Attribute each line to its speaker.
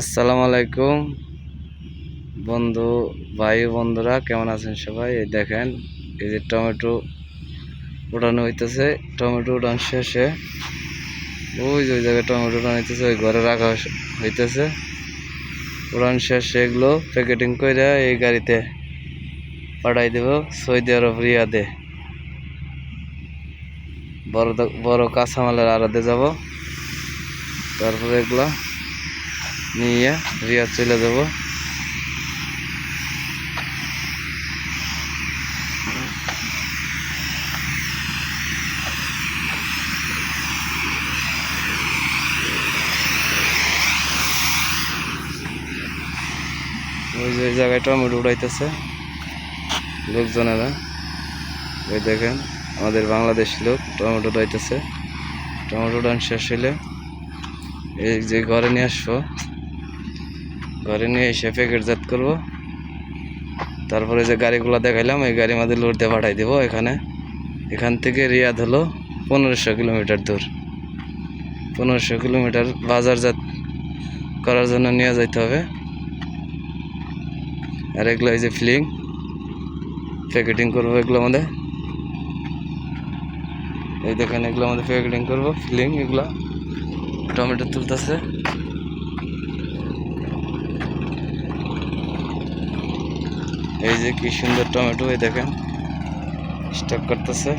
Speaker 1: আসসালামু আলাইকুম। বন্ধু, ভাই বন্ধুরা, কেমন আছেন সবাই? এই দেখেন, এই যে টমেটো উঠানো হইতেছে। টমেটো উঠান শেষে ওই যে ওই জায়গায় টমেটো উঠানো হইতেছে, ওই ঘরে রাখা হইতেছে। উড়ান শেষে এগুলো প্যাকেটিং করে এই গাড়িতে পাঠাই দেব সৌদি আরব রিয়াদে। বড় বড় কাঁচামালের আড়াতে যাব। তারপরে এগুলা নিয়ে রিয়া চলে যাব। ওই যে ওই জায়গায় টমেটো উড়াইতেছে, লোকজনেরা। ওই দেখেন, আমাদের বাংলাদেশ লোক টমেটো উড়াইতেছে। টমেটো উড়ান শেষ হইলে এই যে ঘরে নিয়ে আসব। ঘরে নিয়ে এসে প্যাকেটজাত করব। তারপরে যে গাড়িগুলো দেখাইলাম, এই গাড়ির মধ্যে লোড দিয়ে পাঠাই দেবো এখানে। এখান থেকে রিয়াদ হলো পনেরোশো কিলোমিটার দূর। পনেরোশো কিলোমিটার বাজারজাত করার জন্য নিয়ে যাইতে হবে। আর এগুলো এই যে ফিলিং প্যাকেটিং করব এগুলো আমাদের এই দেখেন এগুলো আমাদের প্যাকেটিং করব ফিলিং এগুলো। টমেটো তুলতেছে। এই যে কি সুন্দর টমেটো দেখেন। স্টক করতেছে।